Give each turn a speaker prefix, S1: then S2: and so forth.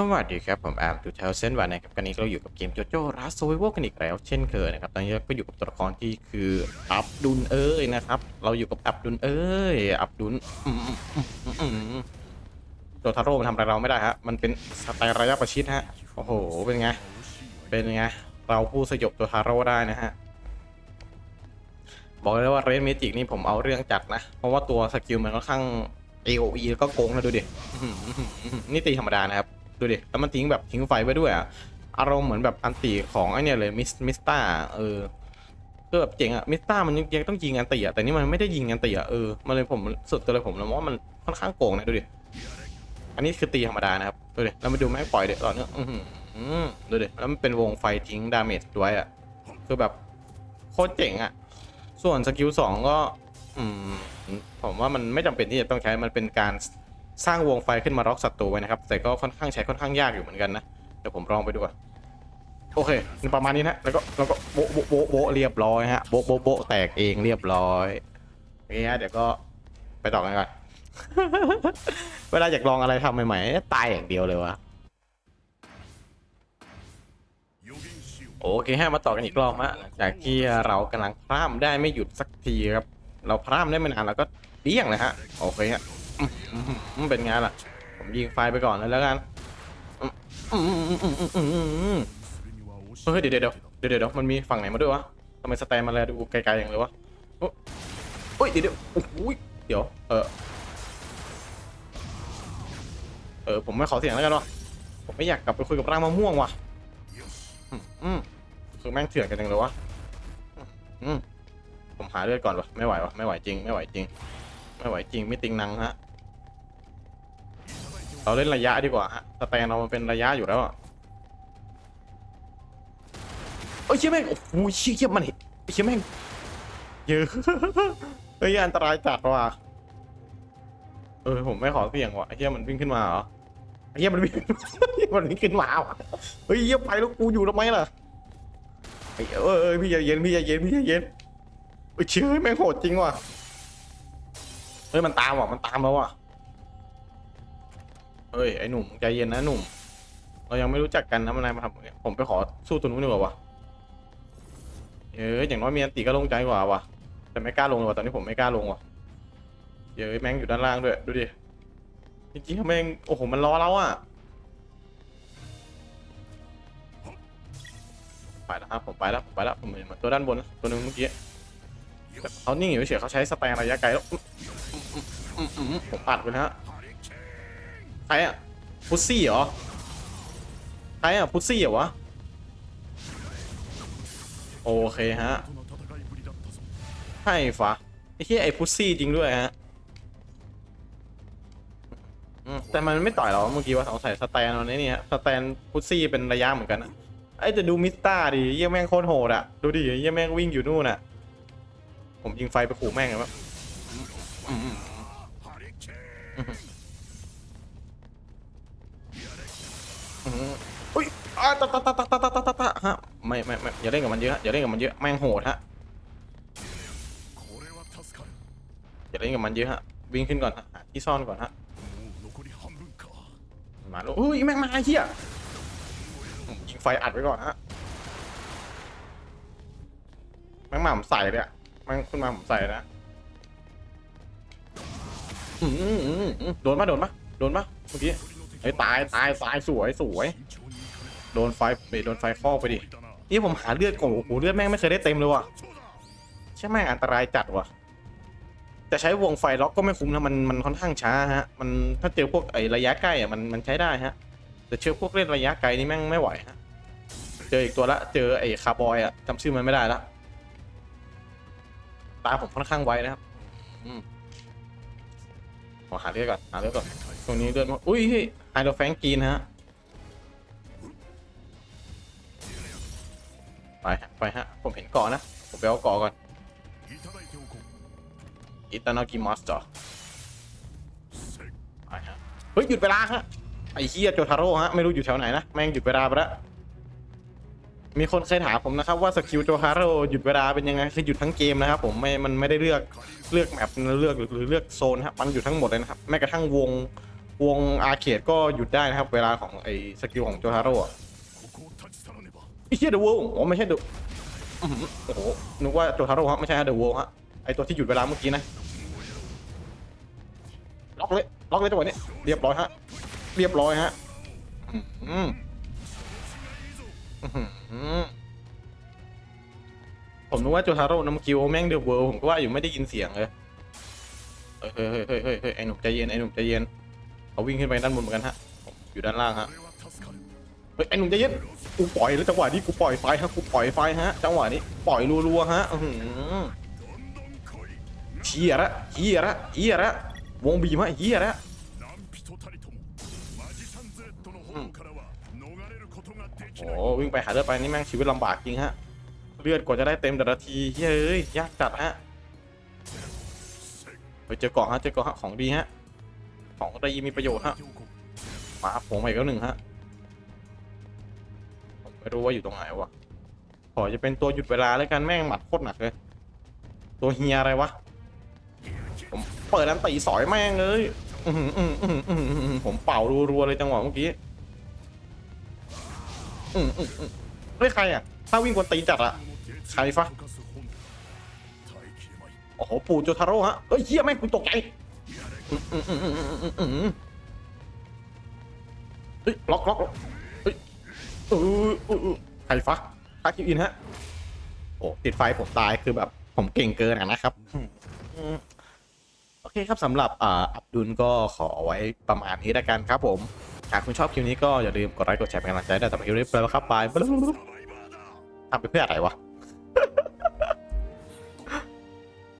S1: สวัสดีครับ ผมอาร์มทูเทลเซนวันนะครับกันนี้เราอยู่กับเกมโจโจ้รัสโซเวอร์กันอีกแล้ว เช่นเคยนะครับ ตอนนี้เราก็อยู่กับตัวละครที่คืออับดุลเอ้ยนะครับ เราอยู่กับอับดุลเอ้ยอับดุลอืมอืมอืมอืมอืมโดทาโร่มันทำอะไรเราไม่ได้ฮะ มันเป็นสไตล์ระยะประชิดฮะ โอ้โห เป็นไง เป็นไง เราผู้สยบตัวทาโร่ได้นะฮะ บอกเลยว่าเรนเมจิกนี่ผมเอาเรื่องจัดนะ เพราะว่าตัวสกิลมันค่อนข้าง AOE แล้วก็โกงนะดูดิ นี่ตีธรรมดานะครับ ดูดิแล้วมันทิ้งแบบทิ้งไฟไว้ด้วยอะอารมณ์เหมือนแบบอันตีของไอเนี่ยเลยมิสมิสตาเออคือแบบเจ๋งอะมิสตามันยังต้องยิงอันตีอะแต่นี่มันไม่ได้ยิงอันตีอะเออมันเลยผมสุดตัวเลยผมเลยมองว่ามันค่อนข้างโกงนะดูดิอันนี้คือตีธรรมดานะครับดูดิแล้วมาดูแม่งปล่อยเด็ดต่อเนื่องดูดิแล้วมันเป็นวงไฟทิ้งดาเมจด้วยอะคือแบบโคตรเจ๋งอะส่วนสกิลสองก็ อืมผมว่ามันไม่จำเป็นที่จะต้องใช้มันเป็นการ สร้างวงไฟขึ้นมาล็อกศัตรูไว้นะครับ แต่ก็ค่อนข้างใช้ค่อนข้างยากอยู่เหมือนกันนะ เดี๋ยวผมลองไปดูก่อนโอเคประมาณนี้นะ แล้วก็แล้วก็โบโบโบโบเรียบร้อยฮะโบโบโบแตกเองเรียบร้อยโอเคฮะเดี๋ยวก็ไปต่อกันก่อนเวลาอยากลองอะไรทำใหม่ๆตายอย่างเดียวเลยวะโอเคฮะมาต่อกันอีกรอบฮะจากที่เรากำลังพร่ำได้ไม่หยุดสักทีครับ เราพร่ำได้ไม่นานเราก็เดี้ยงเลยฮะโอเคฮะ อืมอืมอืมเป็นไงล่ะ ผมยิงไฟไปก่อนเลยแล้วกันอืมอืมอืมอืมอืมอืมอืมเฮ้ยเดี๋ยวเดี๋ยวเดี๋ยวเดี๋ยวมันมีฝั่งไหนมาด้วยวะทำไมสแตนมาแลดูไกลๆอย่างเลยวะโอ้ยเดี๋ยวเดี๋ยวโอ้โหเดี๋ยวเออเออผมไม่ขอเสียงแล้วกันวะผมไม่อยากกลับไปคุยกับร่างมะม่วงว่ะอืมอืมคือแม่งเถื่อนกันจังเลยวะอืมผมหาเลือดก่อนวะไม่ไหววะไม่ไหวจริง ไม่ไหวจริง ไม่ไหวจริงไม่ติงนังฮะ เราเล่นระยะดีกว่าฮะสแตนเรามันเป็นระยะอยู่แล้วอะเอ้ยเชี่ยแม่งโอ้โหเชี่ยเชี่ยมันเห็นเชี่ยแม่งเยอะเฮ้ยอันตรายจัดว่ะเออผมไม่ขอเสี่ยงว่ะเหี้ยมันวิ่งขึ้นมาเหรอเหี้ยมันวิ่งมันวิ่งขึ้นมาว่ะเฮ้ยเหี้ยไปแล้วกูอยู่ทำไมล่ะเอ้ยเอ้ยเอ้ยพี่ใจเย็นพี่ใจเย็นพี่ใจเย็นเอ้ยเชื่อแม่งโหดจริงว่ะเฮ้ยมันตามว่ะมันตามแล้วว่ะ เฮ้ยไอ้หนุ่มใจเย็นนะหนุ่ม เรายังไม่รู้จักกันนะมันอะไรมาทำอย่างเงี้ยผมไปขอสู้ตัวนู้นดีกว่าวะเอ้ยอย่างน้อยมีอันติก็ลงใจกว่าว่ะแต่ไม่กล้าลงว่ะตอนนี้ผมไม่กล้าลงว่ะเอ้ยแม่งอยู่ด้านล่างด้วยดูดิจริงๆแม่งโอ้โหมันล้อเราอะไปแล้วครับผมไปแล้วผมไปแล้วผมเห็นมือนตัวด้านบนนะตัวนึงเมื่อกี้แบบเขานิ่งอยู่เฉยเขาใช้สแตนระยะไกลแล้วผมอัดไปนะฮะ ใครอะพุซซี่เหรอใครอะพุซซี่เหรอวะโอเคฮะใช่ฟะไอ้ที่ไอ้พุซซี่จริงด้วยฮะอืมแต่มันไม่ต่อยเราเมื่อกี้ว่าเขาใส่สแตนมันไอ้นี่ฮะสแตนพุซซี่เป็นระยะเหมือนกันอะไอ้แต่ดูมิสตาดิเยี่ยแม่งโคตรโหดอะดูดิเยี่ยแม่งวิ่งอยู่นู่นอะผมยิงไฟไปขู่แม่งเลยว่า อุ้ยอ่าตะตะตะตะตะตะตะตะตะฮะไม่ไม่ไม่อย่าเล่นกับมันเยอะอย่าเล่นกับมันเยอะแม่งโหดฮะอย่าเล่นกับมันเยอะฮะวิ่งขึ้นก่อนฮะที่ซ่อนก่อนฮะมาล้วอุ้ยแม่งมาไอ้เหี้ยยิงไฟอัดไว้ก่อนฮะแม่งมาผมใส่เลยอะแม่งขึ้นมาผมใส่นะอืมอืมอืมโดนปะโดนปะโดนปะเมื่อกี้ ไอ้ตายตายตายสวยสวย โดนไฟเบโดนไฟคอกไปดิ นี่ผมหาเลือดก่อนโอ้โหเลือดแม่งไม่เคยได้เต็มเลยว่ะใช่แม่งอันตรายจัดว่ะจะใช้วงไฟล็อกก็ไม่คุ้มนะมันมันค่อนข้างช้าฮะ มันถ้าเจอพวกไอ้ระยะใกล้อะมันมันใช้ได้ฮะ แต่เชื่อพวกเล่นระยะไกลนี่แม่งไม่ไหวฮะ เจออีกตัวละเจอไอ้คาร์บอยอะจำชื่อมันไม่ได้ละตาผมค่อนข้างไวนะครับอืมขอหาเลือดก่อนหาเลือดก่อนตรงนี้เลือดมาอุ้ย ไฮโดรแฟงกีนฮะ ไปฮะไปฮะ ผมเห็นเกาะนะ ผมไปเอาเกาะก่อนอิตานากิมัสจ้ะไปฮะ เฮ้ย หยุดเวลาฮะ ไอ้เฮียโจทาโร่ฮะ ไม่รู้อยู่แถวไหนนะ แม่งหยุดเวลาไปล้วมีคนเคยถามผมนะครับว่าสกิลโจทาโร่หยุดเวลาเป็นยังไงคือหยุดทั้งเกมนะครับผมไม่มันไม่ได้เลือกเลือกแมปเลือกหรือเลือกโซนครับมันหยุดทั้งหมดเลยนะครับแม้กระทั่งวง วงอาเคดก็หยุดได้นะครับ เวลาของไอ้สกิลของโจฮาโร่ไอ้เชี่ยเดอะวอลอ้ไม่ใช่เดอะโอ้โหนึกว่าโจฮาโร่ฮะไม่ใช่เดอะวอลฮะไอตัวที่หยุดเวลาเมื่อกี้นะล็อกเลยล็อกเลยจังหวะนี้เรียบร้อยฮะเรียบร้อยฮะผมนึกว่าโจฮาโร่น้ำคิวแม่งเดอะเวิลด์ผมก็ว่าอยู่ไม่ได้ยินเสียงเลยเฮ้ยเฮ้ยเฮ้ยเฮ้ยไอหนุ่มใจเย็นไอหนุ่มใจเย็นาวิ่งขึ้นไปด้านบนเหมือนกันฮะ อยู่ด้านล่างฮะ เฮ้ยไอ้หนุ่มจะยึดกูปล่อยแล้วจังหวะนี้กูปล่อยไฟฮะ กูปล่อยไฟฮะ จังหวะนี้ปล่อยรัวๆฮะอื้อหือเฮียละเฮียละเฮียละวงบีมาเฮียละโอ้วิ่งไปหาเลือดไปนี่แม่งชีวิตลำบากจริงฮะ เลือดกว่าจะได้เต็มแต่ละทีเฮ้ยยากจัดฮะไปเจอเกาะฮะเจอเกาะฮะของดีฮะ ของตไดมีประโยชน์ฮะมาครับผมไกแล้วหนึ่งฮะไม่รู้ว่าอยู่ตรงไหนวะขอจะเป็นตัวหยุดเวลาแล้วกันแม่งหมัดโคตรหนักเลย ตัวเฮียอะไรวะผมเปิดนั้นตีสอยแม่งเลยผมเป่ารัวๆเลยจังหวะเมื่อกี้เฮ้ยใครอะ ถ้าวิ่งกวนตีจัดอะ ใครฟะโอ้โหปู่โจทาร่ฮะเฮ้ยเฮียแม่งกูตกใจ เฮ้ยล็อกล็อกล็อเฮ้ยเออเออใครฟะคาคิวอินฮะ โอ้ติดไฟผมตายคือแบบ ผมเก่งเกินอะนะครับ โอเคครับสำหรับอับดุลก็ขอไว้ประมาณนี้ล้กันครับผม หากคุณชอบคลิปนี้ก็อย่าลืมกดไลค์กดแชร์เป็นกำลังใจได้แต่ไม่ลืมไปแล้วครับบายทำไปเพื่ออะไรวะ